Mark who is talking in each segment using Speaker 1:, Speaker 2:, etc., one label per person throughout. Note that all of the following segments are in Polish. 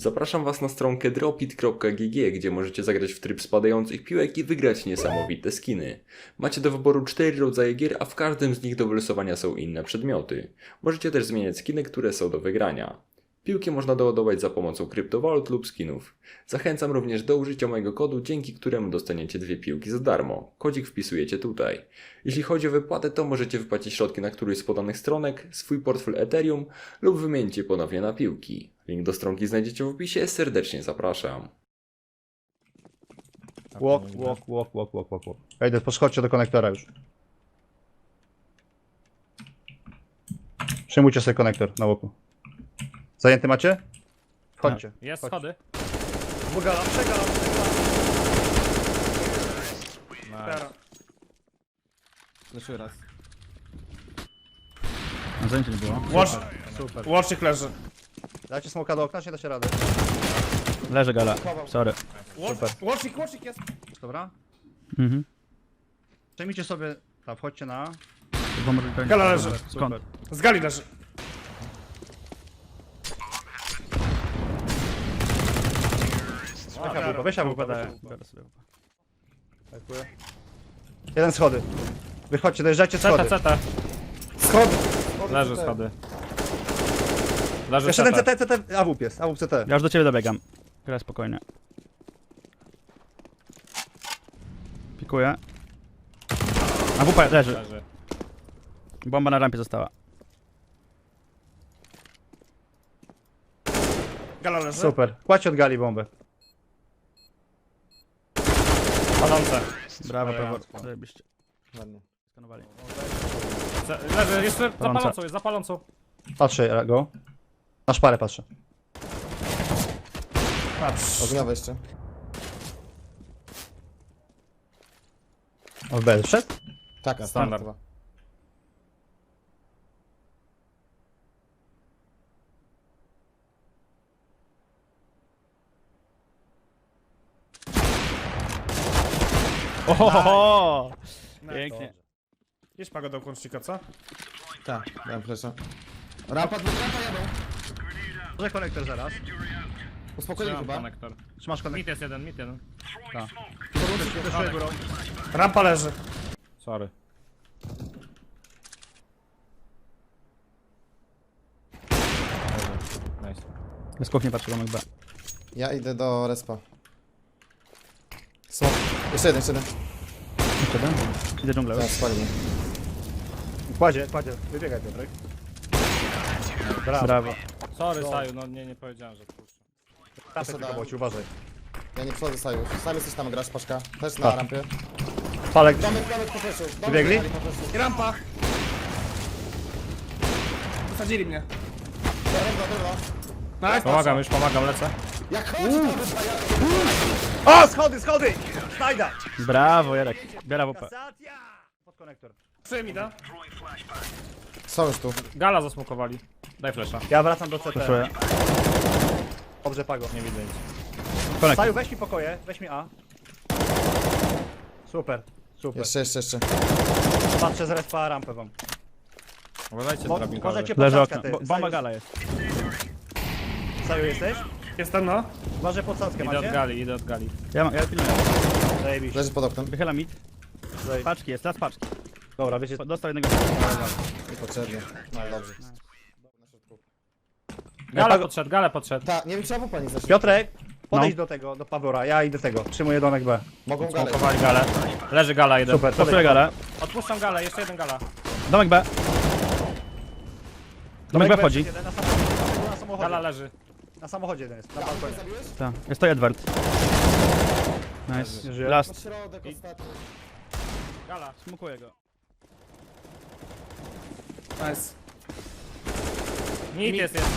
Speaker 1: Zapraszam Was na stronkę dropit.gg, gdzie możecie zagrać w tryb spadających piłek i wygrać niesamowite skiny. Macie do wyboru cztery rodzaje gier, a w każdym z nich do wylosowania są inne przedmioty. Możecie też zmieniać skiny, które są do wygrania. Piłki można doładować za pomocą kryptowalut lub skinów. Zachęcam również do użycia mojego kodu, dzięki któremu dostaniecie dwie piłki za darmo. Kodzik wpisujecie tutaj. Jeśli chodzi o wypłatę, to możecie wypłacić środki na którejś z podanych stronek, swój portfel Ethereum lub wymienić je ponownie na piłki. Link do stronki znajdziecie w opisie, serdecznie zapraszam.
Speaker 2: Walk, walk, walk, walk, walk, walk, walk. Ja idę, podchodźcie do konektora już. Przyjmujcie sobie konektor na łoku. Zajęty macie? Wchodźcie.
Speaker 3: Jest
Speaker 2: Chodź.
Speaker 3: schody.
Speaker 2: Bugala, przegala,
Speaker 3: Nice.
Speaker 4: Jeszcze raz.
Speaker 5: Na zajęcie nie było.
Speaker 6: Łącz,
Speaker 2: Super.
Speaker 6: łącznik leży.
Speaker 2: Dajcie smoka do okna, czy nie dacie rady?
Speaker 5: Leży gala. Sorry.
Speaker 6: Łącz, łącznik, łącznik jest.
Speaker 2: Dobra?
Speaker 5: Mhm.
Speaker 2: Przejmijcie sobie, tam wchodźcie na...
Speaker 5: Bo może to nie-
Speaker 6: Gala leży.
Speaker 5: Skąd?
Speaker 6: Z gali leży.
Speaker 2: Weź AWP, weź AWP.
Speaker 5: Podaję. Biorę sobie.
Speaker 2: Dziękuję. Jeden schody. Wychodźcie, dojeżdżajcie schody.
Speaker 3: CT, CT.
Speaker 6: Schody.
Speaker 3: Leży schody. Leży
Speaker 2: Jeszcze jeden
Speaker 3: CT.
Speaker 2: CT, CT, AWP jest, AWP CT.
Speaker 5: Ja już do ciebie dobiegam. Graj spokojnie. Pikuję. A WP leży.
Speaker 3: Leży.
Speaker 5: Bomba na rampie została.
Speaker 6: Gala leży.
Speaker 2: Super. Kładźcie od gali bombę.
Speaker 3: Palące.
Speaker 5: Brawo, brawo. Zajebiście.
Speaker 4: Ładnie.
Speaker 5: Skanowali.
Speaker 3: Leży, jeszcze za
Speaker 5: Palące.
Speaker 3: palącą, jest za palącą.
Speaker 2: Patrzę go. Na szparę patrzę.
Speaker 6: Patrz.
Speaker 4: Ogniowe jeszcze.
Speaker 2: O, w B wszedł?
Speaker 4: Tak,
Speaker 3: Standard.
Speaker 4: standard.
Speaker 5: Ohoho! Pięknie.
Speaker 6: Jedź pago do łącznika, co?
Speaker 4: Tak, dałem flesza. Rampa, dwóch rampa jadą.
Speaker 2: Może konektor zaraz.
Speaker 4: Uspokoili
Speaker 3: Trzymam
Speaker 4: chyba.
Speaker 3: konektor.
Speaker 2: Trzymasz konektor.
Speaker 3: Mit jest jeden, mit jeden.
Speaker 2: Górą.
Speaker 6: Rampa leży.
Speaker 3: Sorry. Nice.
Speaker 5: Z kuchni patrzę Romek B.
Speaker 4: Ja idę do respa. Smok. Jeszcze jeden, jeszcze jeden.
Speaker 5: Jeszcze jeden? Idę dżunglę
Speaker 4: Tak,
Speaker 5: już.
Speaker 4: spali mnie.
Speaker 2: Kładzie, kładzie. Wybiegaj Piotrek. Brawo.
Speaker 5: Brawo.
Speaker 3: Sorry, Saju, no nie, nie powiedziałem, że puszczę.
Speaker 2: Tapy tylko boci, uważaj.
Speaker 4: Ja nie przychodzę Saju. Sam jesteś tam grasz, Paszka. Też na
Speaker 2: Tak.
Speaker 4: rampie.
Speaker 2: Palek.
Speaker 4: Domek, domek po fleszu. Domek
Speaker 2: Wybiegli?
Speaker 4: po fleszu.
Speaker 6: I rampa. Wysadzili mnie.
Speaker 4: Dobra, dobra.
Speaker 6: Nice.
Speaker 3: Pomagam już, pomagam, lecę.
Speaker 4: Jak chodzi tam wyspa,
Speaker 2: O, schody, schody! Snajda!
Speaker 5: Brawo, Jarek. Biera WP.
Speaker 2: Pod konektor.
Speaker 6: Przyjmij, da.
Speaker 4: Są już tu.
Speaker 3: Gala zasmokowali. Daj flesza.
Speaker 2: Ja wracam do CT.
Speaker 5: Proszę.
Speaker 2: Dobrze, Pago.
Speaker 3: Nie widzę nic.
Speaker 2: Saju, weź mi pokoje, weź mi A. Super, super.
Speaker 4: Jeszcze, jeszcze, jeszcze.
Speaker 2: Patrzę z respa rampę wam.
Speaker 3: Uważajcie,
Speaker 2: Mo
Speaker 3: drabinkowy.
Speaker 2: możecie
Speaker 5: Leży
Speaker 2: podsadzkę
Speaker 5: okno.
Speaker 2: ty.
Speaker 5: Bo- Bomba
Speaker 2: Saju-
Speaker 5: gala jest.
Speaker 2: Saju jesteś?
Speaker 6: Jestem, no.
Speaker 2: Uważaj podsadzkę
Speaker 3: Idę od
Speaker 2: macie?
Speaker 3: gali, idę od gali.
Speaker 5: Ja, mam- ja pilnuję.
Speaker 2: Zajebiście.
Speaker 4: Leży pod oknem.
Speaker 5: Wychylam mit.
Speaker 2: Zajebiście.
Speaker 5: Paczki jest, teraz paczki.
Speaker 2: Dobra, wiecie,
Speaker 5: Dostał jednego.
Speaker 4: Niepotrzebnie. No dobrze.
Speaker 3: Gale
Speaker 2: Pago-
Speaker 3: podszedł, gale podszedł.
Speaker 4: Tak, nie wiem czy zeszli.
Speaker 2: Piotrek, podejdź do tego, do Pawora, ja idę tego, przyjmuję domek B.
Speaker 4: Mogą.
Speaker 3: Smokowali galę. Leży gala jeden.
Speaker 2: Super,
Speaker 5: Poszuję
Speaker 2: podejdź.
Speaker 5: galę.
Speaker 3: Odpuszczam galę, jeszcze jeden gala.
Speaker 5: Domek B. Domek B wchodzi.
Speaker 2: jeden Na samochodzie, na samochodzie,
Speaker 3: Gala leży.
Speaker 2: na samochodzie jeden jest, na balkonie.
Speaker 4: Zabiłeś?
Speaker 5: Tak. Jest to Edward. Nice.
Speaker 2: żyje.
Speaker 5: Last.
Speaker 4: Pod środek ostatni.
Speaker 3: Gala.
Speaker 5: Smukuję go.
Speaker 6: Nice.
Speaker 3: Mit jest jeszcze.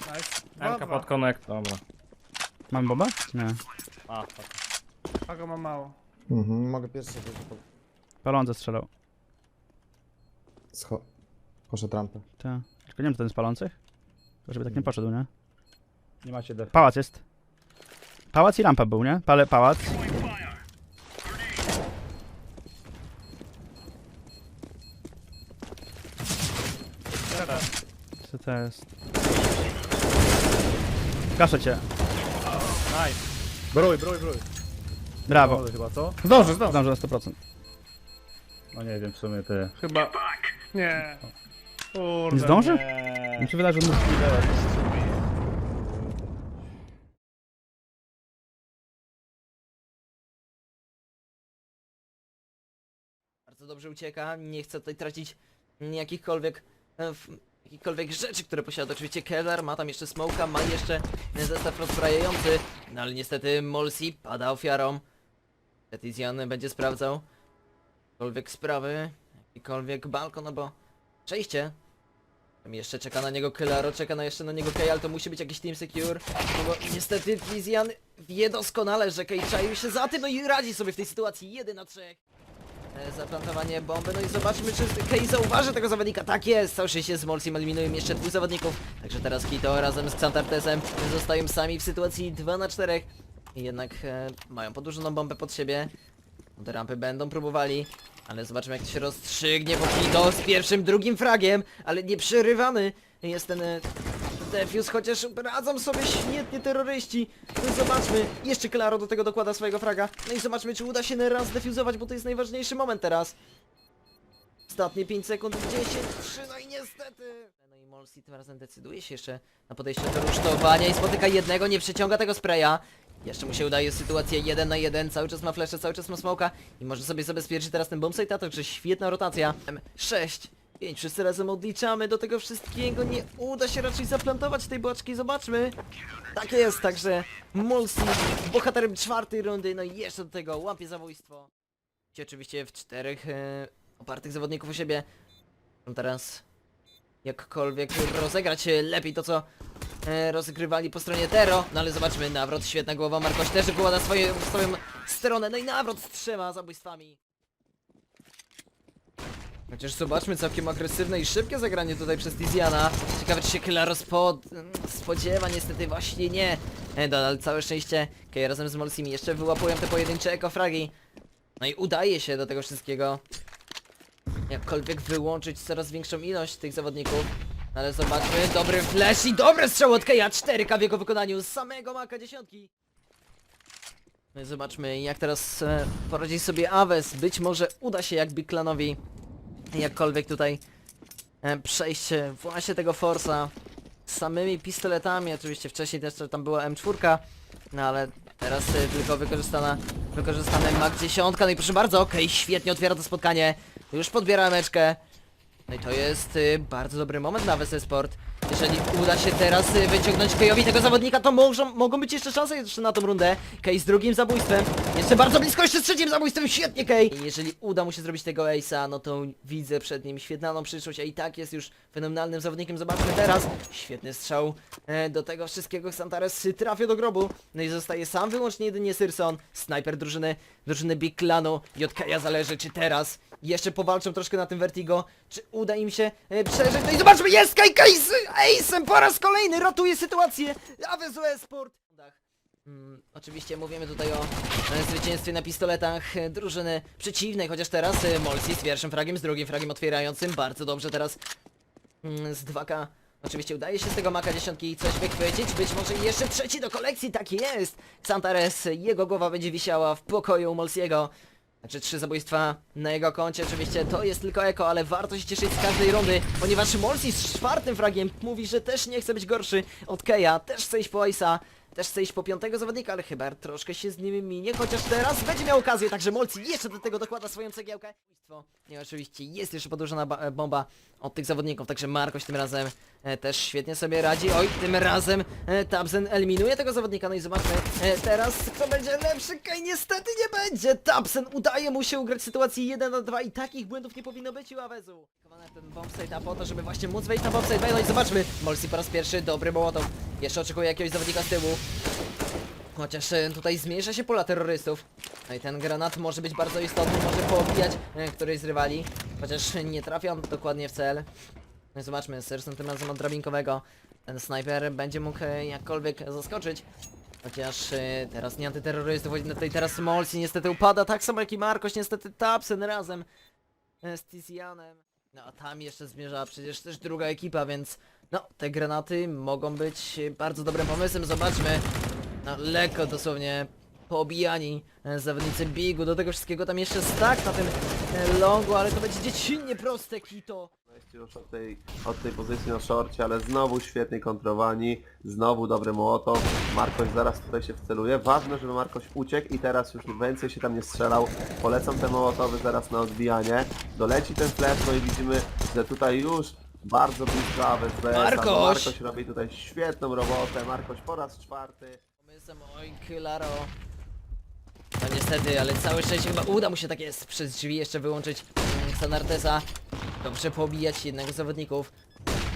Speaker 6: Nice.
Speaker 3: MK
Speaker 6: Dwa,
Speaker 3: pod
Speaker 6: dwa.
Speaker 3: connect. Dobra.
Speaker 5: Mamy bombę? Nie.
Speaker 3: A, tak.
Speaker 6: Pago ma mało.
Speaker 4: Mhm, mogę pierwszy wyjść. po-
Speaker 5: Palące strzelał.
Speaker 4: Scho... Poszedł rampę.
Speaker 5: Tak. Tylko nie wiem, czy ten z palących? To żeby tak nie poszedł, nie?
Speaker 2: Nie macie def.
Speaker 5: Pałac jest. Pałac i rampa był, nie? Pale, pałac. To jest? Kaszę cię.
Speaker 3: Nice.
Speaker 2: Brój, brój, brój.
Speaker 5: Brawo.
Speaker 2: Może chyba, co?
Speaker 6: Zdążę, zdążę.
Speaker 5: Zdążę na 100%.
Speaker 2: No nie wiem, w sumie ty.
Speaker 6: Chyba. Nie. Kurde.
Speaker 5: Nie zdąży?
Speaker 3: Nie.
Speaker 5: Mi się wydaje, że mógł
Speaker 7: Bardzo dobrze ucieka, nie chce tutaj tracić jakichkolwiek, e, jakichkolwiek rzeczy, które posiada. Oczywiście Keller, ma tam jeszcze Smoka, ma jeszcze zestaw rozbrajający, no ale niestety Molsi pada ofiarą. Petizian będzie sprawdzał jakiekolwiek sprawy, jakikolwiek balkon albo przejście. Tam jeszcze czeka na niego Kellaro, czeka na jeszcze na niego Kay, ale to musi być jakiś team secure, no bo niestety Tizian wie doskonale, że Kay czaił się za tym, no i radzi sobie w tej sytuacji 1 na 3 e, zaplantowanie bomby. No i zobaczmy, czy Kay zauważy tego zawodnika. Tak jest, cały szczęście z Molsim eliminują jeszcze dwóch zawodników. Także teraz Kito razem z Xantartesem zostają sami w sytuacji 2 na 4 I jednak e, mają podłużoną bombę pod siebie. Te rampy będą próbowali, ale zobaczymy jak to się rozstrzygnie, bo Kito z pierwszym, drugim fragiem, ale nie przerywany jest ten defuse, chociaż radzą sobie świetnie terroryści. No i zobaczmy, jeszcze Claro do tego dokłada swojego fraga. No i zobaczmy, czy uda się raz defuzować, bo to jest najważniejszy moment teraz. Ostatnie 5 sekund, 10, 3, no i niestety. No i Molsi tym razem decyduje się jeszcze na podejście do rusztowania i spotyka jednego, nie przeciąga tego spraya. Jeszcze mu się udaje sytuacja 1 na 1, cały czas ma flesze, cały czas ma smoka i może sobie zabezpieczyć teraz ten bombsite, a także świetna rotacja. 6, 5, wszyscy razem odliczamy do tego wszystkiego, nie uda się raczej zaplantować tej boczki, zobaczmy. Tak jest, także Mulsi bohaterem czwartej rundy, no i jeszcze do tego łapie zabójstwo. I oczywiście w czterech e, opartych zawodników u siebie. Teraz jakkolwiek rozegrać e, lepiej to co e, rozegrywali po stronie Tero, no ale zobaczmy, nawrot, świetna głowa, Markoś też głowa na swoją stronę, no i nawrot z trzema zabójstwami. Chociaż zobaczmy, całkiem agresywne i szybkie zagranie tutaj przez Tiziana. Ciekawe, czy się Killaro spod... spodziewa, niestety właśnie nie. E, no, ale całe szczęście, Kej razem z Molsimi jeszcze wyłapują te pojedyncze ekofragi. No i udaje się do tego wszystkiego jakkolwiek wyłączyć coraz większą ilość tych zawodników. Ale zobaczmy, dobry flash i dobre strzał od Keja, 4K w jego wykonaniu z samego maka dziesiątki. No i zobaczmy, jak teraz e, poradzi sobie Aves. Być może uda się jakby klanowi jakkolwiek tutaj e, przejść e, właśnie tego Forsa z samymi pistoletami. Oczywiście wcześniej też tam była M4, no ale teraz e, tylko wykorzystana, wykorzystane Mag 10. No i proszę bardzo, okej, świetnie otwiera to spotkanie. Już podbiera meczkę. No i to jest y, bardzo dobry moment na WS Sport. Jeżeli uda się teraz y, wyciągnąć Kejowi tego zawodnika, to mogą, mogą być jeszcze szanse jeszcze na tą rundę. Kej z drugim zabójstwem. Jeszcze bardzo blisko, jeszcze z trzecim zabójstwem. Świetnie, Kej! Jeżeli uda mu się zrobić tego Ace'a, no to widzę przed nim świetlaną przyszłość, a i tak jest już fenomenalnym zawodnikiem. Zobaczmy teraz. Świetny strzał e, do tego wszystkiego. Xantares y, trafia do grobu. No i zostaje sam wyłącznie jedynie Syrson. Snajper drużyny, drużyny Big Clanu. Keja zależy, czy teraz jeszcze powalczą troszkę na tym Vertigo, czy uda im się e, przeżyć. No i zobaczmy, jest Kai Kai z Ace'em po raz kolejny, ratuje sytuację. Awezu Esport. Mm, oczywiście mówimy tutaj o e, zwycięstwie na pistoletach e, drużyny przeciwnej, chociaż teraz e, Molsi z pierwszym fragiem, z drugim fragiem otwierającym. Bardzo dobrze teraz mm, z 2K. Oczywiście udaje się z tego maka dziesiątki coś wychwycić, być może jeszcze trzeci do kolekcji, tak jest! Xantares, jego głowa będzie wisiała w pokoju Molsiego. Znaczy trzy zabójstwa na jego koncie, oczywiście to jest tylko eko, ale warto się cieszyć z każdej rundy, ponieważ Molsi z czwartym fragiem mówi, że też nie chce być gorszy od Keja, też chce iść po Ace'a, też chce iść po piątego zawodnika, ale chyba troszkę się z nim minie, chociaż teraz będzie miał okazję, także Molsi jeszcze do tego dokłada swoją cegiełkę. I oczywiście jest jeszcze podłużona ba- e, bomba od tych zawodników, także Markoś tym razem e, też świetnie sobie radzi. Oj, tym razem e, eliminuje tego zawodnika, no i zobaczmy e, teraz kto będzie lepszy. Kaj niestety nie będzie. Tabsen udaje mu się ugrać sytuację 1 na 2 i takich błędów nie powinno być u Awezu. Chowane ten bombsite a po to, żeby właśnie móc wejść na bombsite. No i zobaczmy, Molsi po raz pierwszy, dobry Mołotow. Jeszcze oczekuje jakiegoś zawodnika z tyłu. Chociaż e, tutaj zmniejsza się pola terrorystów. No i ten granat może być bardzo istotny, może poobijać e, któryś z rywali. Chociaż nie trafia on dokładnie w cel. No i zobaczmy, Serson tym razem od drabinkowego. Ten snajper będzie mógł e, jakkolwiek zaskoczyć. Chociaż e, teraz nie antyterrorystów, no tutaj teraz Molsi niestety upada, tak samo jak i Markoś, niestety Tapsen razem z Tizianem. No a tam jeszcze zmierzała przecież też druga ekipa, więc no, te granaty mogą być bardzo dobrym pomysłem. Zobaczmy. No, lekko dosłownie poobijani e, zawodnicy bigu. Do tego wszystkiego tam jeszcze stack na tym e, longu, ale to będzie dziecinnie proste, Kito.
Speaker 8: Już od tej, od tej pozycji na szorcie, ale znowu świetnie kontrowani, znowu dobry Mołotow. Markoś zaraz tutaj się wceluje. Ważne, żeby Markoś uciekł i teraz już więcej się tam nie strzelał. Polecą te Mołotowy zaraz na odbijanie. Doleci ten flash, no i widzimy, że tutaj już bardzo blisko AWS.
Speaker 7: Markoś!
Speaker 8: Markoś robi tutaj świetną robotę. Markoś po raz czwarty.
Speaker 7: Pomysłem, oj, Kylaro. No niestety, ale całe szczęście chyba uda mu się tak jest przez drzwi jeszcze wyłączyć mm, Sanartesa. Dobrze poobijać jednego z zawodników.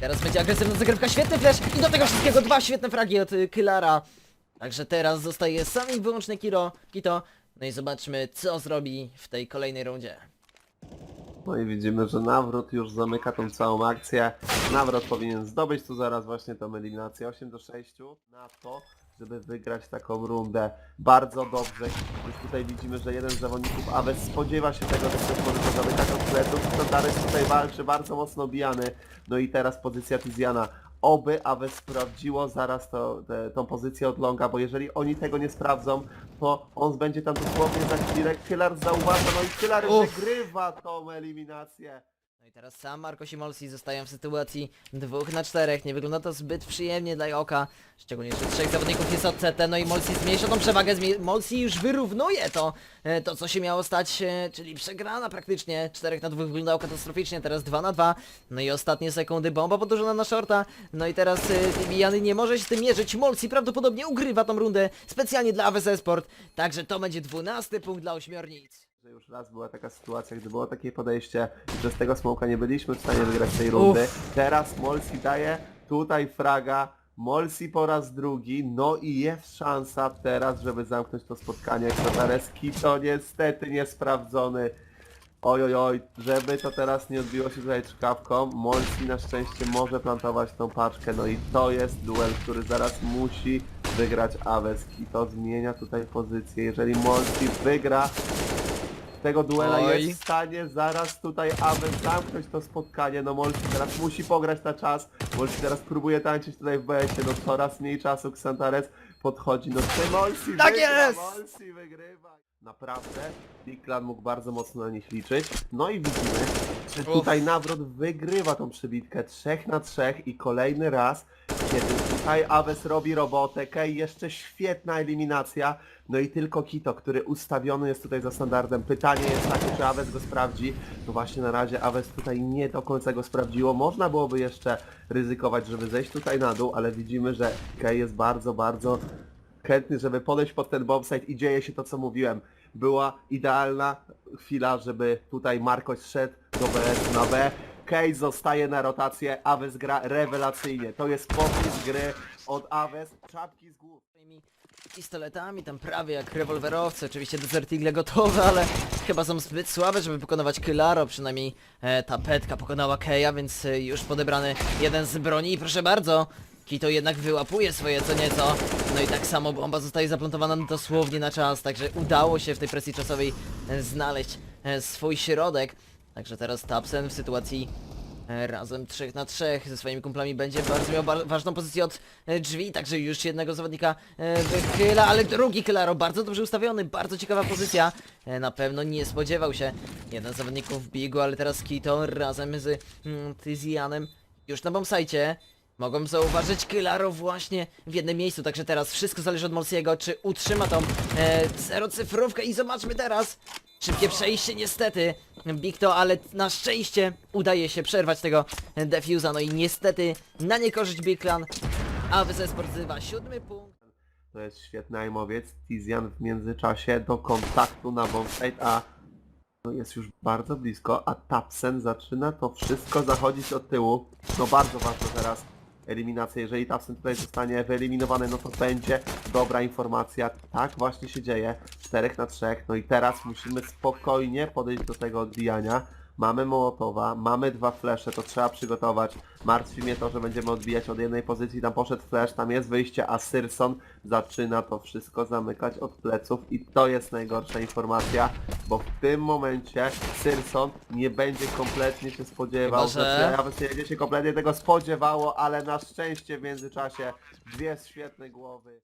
Speaker 7: Teraz będzie agresywna zagrywka, świetny flash i do tego wszystkiego dwa świetne fragi od y, Kylara. Także teraz zostaje sam i wyłącznie Kiro, Kito. No i zobaczmy co zrobi w tej kolejnej rundzie.
Speaker 8: No i widzimy, że Nawrot już zamyka tą całą akcję. Nawrot powinien zdobyć tu zaraz właśnie tą eliminację 8 do 6 na to, żeby wygrać taką rundę. Bardzo dobrze. Już tutaj widzimy, że jeden z zawodników Aves spodziewa się tego, że ktoś może to zamykać od pleców. Standarys tutaj walczy, bardzo mocno bijany. No i teraz pozycja Tiziana. Oby Aves sprawdziło zaraz to, te, tą pozycję od Longa, bo jeżeli oni tego nie sprawdzą, to on będzie tam dosłownie za chwilę. Kylar zauważa, no i Kylar
Speaker 7: Uff.
Speaker 8: wygrywa tą eliminację.
Speaker 7: I teraz sam Marcos i Molsi zostają w sytuacji dwóch na czterech. Nie wygląda to zbyt przyjemnie dla oka. Szczególnie, że trzech zawodników jest od CT, no i Molsi zmniejsza tą przewagę. Molsi już wyrównuje to, e, to co się miało stać, e, czyli przegrana praktycznie. Czterech na dwóch wyglądało katastroficznie, teraz dwa na dwa. No i ostatnie sekundy, bomba podłożona na shorta. No i teraz e, Bijany nie może się tym mierzyć. Molsi prawdopodobnie ugrywa tą rundę specjalnie dla AWS Esport. Także to będzie dwunasty punkt dla ośmiornic.
Speaker 8: Że już raz była taka sytuacja, gdy było takie podejście, że z tego smoka nie byliśmy w stanie wygrać tej rundy. Teraz Molsi daje tutaj fraga. Molsi po raz drugi, no i jest szansa teraz, żeby zamknąć to spotkanie. Kozareski to niestety niesprawdzony. Oj, oj, oj, żeby to teraz nie odbiło się tutaj czkawką, Molsi na szczęście może plantować tą paczkę, no i to jest duel, który zaraz musi wygrać Aweski. To zmienia tutaj pozycję. Jeżeli Molsi wygra, tego duela
Speaker 7: Oj.
Speaker 8: jest w stanie zaraz tutaj Aven zamknąć to spotkanie. No Molsi teraz musi pograć na czas. Molsi teraz próbuje tańczyć tutaj w BS-ie. No coraz mniej czasu Xantares podchodzi. No ty Molsi
Speaker 7: Tak
Speaker 8: wygrywa,
Speaker 7: jest!
Speaker 8: Molsi wygrywa. Naprawdę Big Clan mógł bardzo mocno na nich liczyć. No i widzimy, że tutaj Nawrot wygrywa tą przebitkę 3 na 3 i kolejny raz, kiedy tutaj Aves robi robotę, Kej jeszcze świetna eliminacja, no i tylko Kito, który ustawiony jest tutaj za standardem. Pytanie jest takie, czy Aves go sprawdzi. No właśnie na razie Aves tutaj nie do końca go sprawdziło. Można byłoby jeszcze ryzykować, żeby zejść tutaj na dół, ale widzimy, że Kej jest bardzo, bardzo chętny, żeby podejść pod ten bombsite i dzieje się to, co mówiłem. Była idealna chwila, żeby tutaj Markoś szedł do BS na B. Case zostaje na rotację, Aves gra rewelacyjnie. To jest popis gry od Aves. Czapki z głów.
Speaker 7: swoimi pistoletami, tam prawie jak rewolwerowcy, oczywiście Desert Eagle gotowe, ale chyba są zbyt słabe, żeby pokonywać Kylaro, przynajmniej e, ta petka pokonała Keja, więc e, już podebrany jeden z broni i proszę bardzo, Kito jednak wyłapuje swoje co nieco, no i tak samo bomba zostaje zaplantowana dosłownie na czas, także udało się w tej presji czasowej e, znaleźć e, swój środek, także teraz Tapsen w sytuacji E, Razem 3 na 3 ze swoimi kumplami będzie bardzo miał ważną pozycję od e, drzwi, także już jednego zawodnika e, wychyla, ale drugi Kylaro bardzo dobrze ustawiony, bardzo ciekawa pozycja. Na pewno nie spodziewał się jeden z zawodników biegu, ale teraz Kito razem z mm, Tyzianem już na bombsite. Mogą zauważyć Kylaro właśnie w jednym miejscu, także teraz wszystko zależy od Molsiego, czy utrzyma tą e, zerocyfrówkę i zobaczmy teraz. Szybkie przejście niestety, Bigto, ale na szczęście udaje się przerwać tego defuza, no i niestety na niekorzyść Big Clan, a Sport zrywa siódmy punkt.
Speaker 8: To jest świetny aimowiec. Tizian w międzyczasie do kontaktu na bombsite, a no jest już bardzo blisko, a Tapsen zaczyna to wszystko zachodzić od tyłu. No bardzo ważna teraz eliminacja. Jeżeli Tapsen tutaj zostanie wyeliminowany, no to będzie dobra informacja. Tak właśnie się dzieje. 4 na 3. No i teraz musimy spokojnie podejść do tego odbijania. Mamy Mołotowa, mamy dwa flesze, to trzeba przygotować. Martwi mnie to, że będziemy odbijać od jednej pozycji, tam poszedł flash, tam jest wyjście, a Syrson zaczyna to wszystko zamykać od pleców i to jest najgorsza informacja, bo w tym momencie Syrson nie będzie kompletnie się spodziewał,
Speaker 7: Chyba, że-
Speaker 8: znaczy, nawet nie będzie się kompletnie tego spodziewało, ale na szczęście w międzyczasie dwie świetne głowy.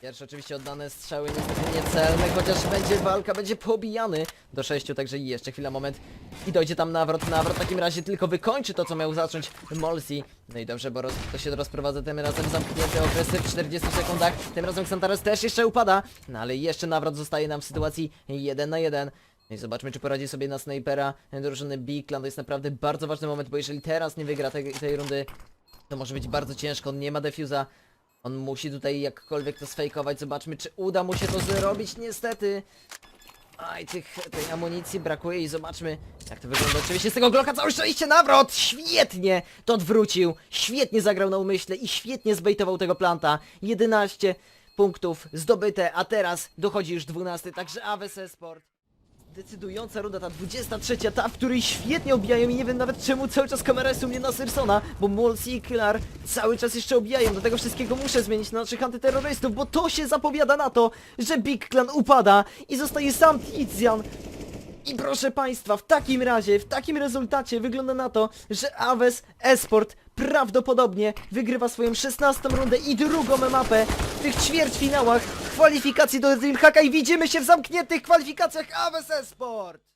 Speaker 7: Pierwsze oczywiście oddane strzały niestety niecelne, chociaż będzie walka, będzie pobijany do sześciu, także jeszcze chwila, moment i dojdzie tam nawrot, nawrot w takim razie tylko wykończy to, co miał zacząć Molsi. No i dobrze, bo roz, to się rozprowadza tym razem zamknięte okresy w 40 sekundach, tym razem Xantares też jeszcze upada, no ale jeszcze nawrot zostaje nam w sytuacji 1 na 1. No i zobaczmy, czy poradzi sobie na snajpera drużyny Big Clan. To jest naprawdę bardzo ważny moment, bo jeżeli teraz nie wygra tej, tej rundy, to może być bardzo ciężko. On nie ma defuza. On musi tutaj jakkolwiek to sfejkować. Zobaczmy, czy uda mu się to zrobić. Niestety. Aj, tych, tej amunicji brakuje i zobaczmy, jak to wygląda. Oczywiście z tego Glocka całe szczęście nawrot! Świetnie to odwrócił. Świetnie zagrał na umyśle i świetnie zbejtował tego planta. 11 punktów zdobyte, a teraz dochodzi już 12, także AWS Sport. Decydująca runda, ta 23, ta, w której świetnie obijają i nie wiem nawet czemu cały czas kamera jest u mnie na Syrsona, bo Molsi i Klar cały czas jeszcze obijają, do tego wszystkiego muszę zmienić na naszych antyterrorystów, bo to się zapowiada na to, że Big Clan upada i zostaje sam Tizian. I proszę Państwa, w takim razie, w takim rezultacie wygląda na to, że Aves Esport prawdopodobnie wygrywa swoją 16 rundę i drugą mapę w tych ćwierćfinałach kwalifikacji do Dreamhacka i widzimy się w zamkniętych kwalifikacjach Aves Esport!